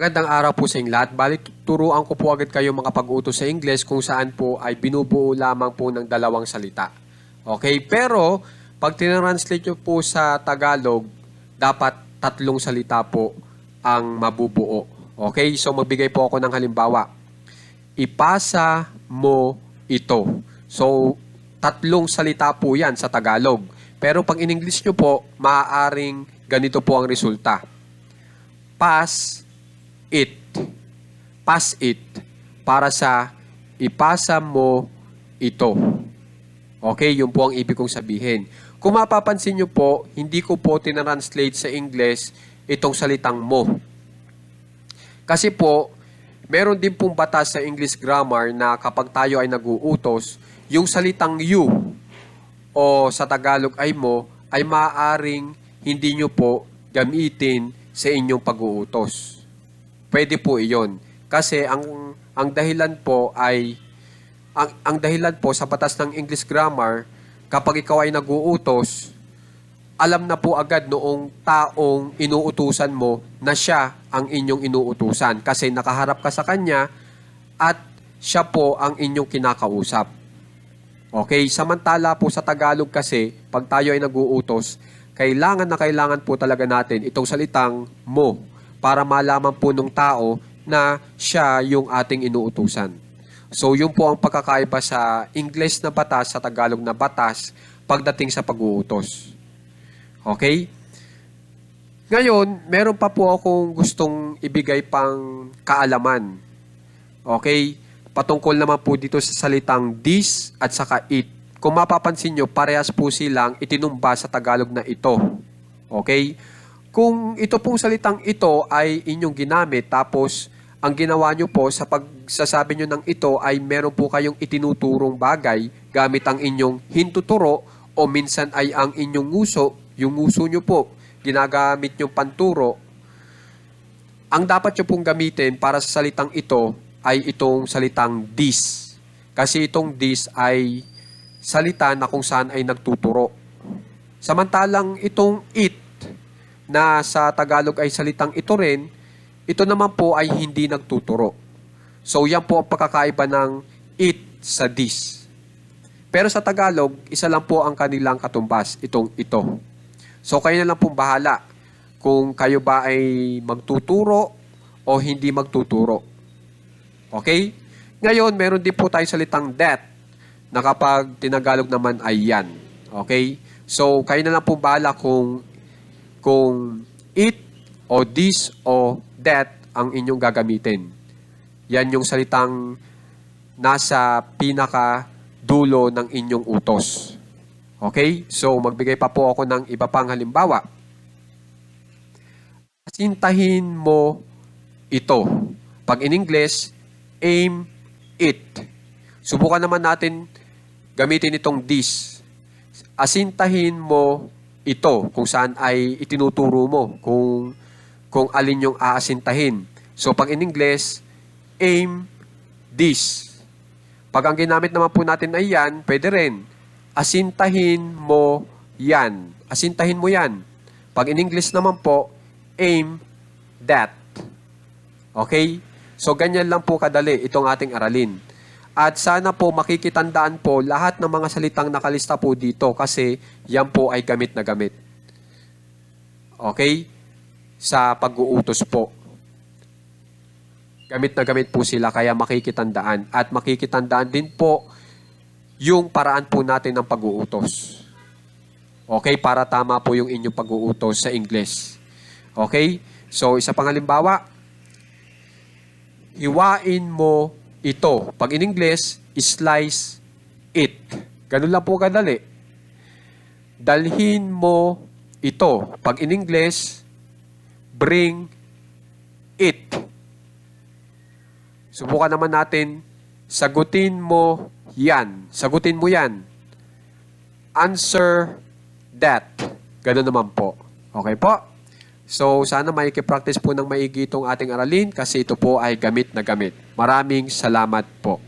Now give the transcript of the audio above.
Magandang araw po sa inyong lahat. Bali, turuan ko po agad kayo mga pag-utos sa English kung saan po ay binubuo lamang po ng dalawang salita. Okay? Pero, pag tinranslate nyo po sa Tagalog, dapat tatlong salita po ang mabubuo. Okay? So, magbigay po ako ng halimbawa. Ipasa mo ito. So, tatlong salita po yan sa Tagalog. Pero pag in-English nyo po, maaaring ganito po ang resulta. Pass it. Pass it. Para sa ipasa mo ito. Okay, yun po ang ibig kong sabihin. Kung mapapansin nyo po, hindi ko po tinranslate sa English itong salitang mo. Kasi po, meron din pong batas sa English grammar na kapag tayo ay naguutos, yung salitang you o sa Tagalog ay mo ay maaaring hindi nyo po gamitin sa inyong pag-uutos. Pwede po iyon. Kasi ang ang dahilan po ay ang, ang dahilan po sa batas ng English grammar, kapag ikaw ay naguutos, alam na po agad noong taong inuutusan mo na siya ang inyong inuutusan kasi nakaharap ka sa kanya at siya po ang inyong kinakausap. Okay, samantala po sa Tagalog kasi, pag tayo ay naguutos, kailangan na kailangan po talaga natin itong salitang mo para malaman po ng tao na siya yung ating inuutusan. So, yun po ang pagkakaiba sa English na batas sa Tagalog na batas pagdating sa pag-uutos. Okay? Ngayon, meron pa po akong gustong ibigay pang kaalaman. Okay? Patungkol naman po dito sa salitang this at saka it. Kung mapapansin nyo, parehas po silang itinumba sa Tagalog na ito. Okay? Kung ito pong salitang ito ay inyong ginamit, tapos ang ginawa nyo po sa pagsasabi nyo ng ito ay meron po kayong itinuturong bagay gamit ang inyong hintuturo o minsan ay ang inyong nguso, yung nguso nyo po, ginagamit nyo panturo, ang dapat nyo pong gamitin para sa salitang ito ay itong salitang this. Kasi itong this ay salita na kung saan ay nagtuturo. Samantalang itong it na sa Tagalog ay salitang ito rin, ito naman po ay hindi nagtuturo. So yan po ang pagkakaiba ng it sa this. Pero sa Tagalog, isa lang po ang kanilang katumbas, itong ito. So kayo na lang pong bahala kung kayo ba ay magtuturo o hindi magtuturo. Okay? Ngayon, meron din po tayo salitang that na kapag tinagalog naman ay yan. Okay? So, kayo na lang po bahala kung kung it o this o that ang inyong gagamitin. Yan yung salitang nasa pinaka dulo ng inyong utos. Okay? So, magbigay pa po ako ng iba pang halimbawa. Asintahin mo ito. Pag in English, aim it. Subukan naman natin gamitin itong this. Asintahin mo ito kung saan ay itinuturo mo kung kung alin yung aasintahin. So pag in English, aim this. Pag ang ginamit naman po natin ay yan, pwede rin. Asintahin mo yan. Asintahin mo yan. Pag in English naman po, aim that. Okay? So ganyan lang po kadali itong ating aralin. At sana po makikitandaan po lahat ng mga salitang nakalista po dito kasi yan po ay gamit na gamit. Okay? Sa pag-uutos po. Gamit na gamit po sila kaya makikitandaan. At makikitandaan din po yung paraan po natin ng pag-uutos. Okay? Para tama po yung inyong pag-uutos sa English. Okay? So, isa pang halimbawa, hiwain mo ito. Pag in English, slice it. Ganun lang po kadali. Dalhin mo ito. Pag in English, bring it. Subukan naman natin, sagutin mo yan. Sagutin mo yan. Answer that. Ganun naman po. Okay po? So, sana may practice po ng maigi itong ating aralin kasi ito po ay gamit na gamit. Maraming salamat po.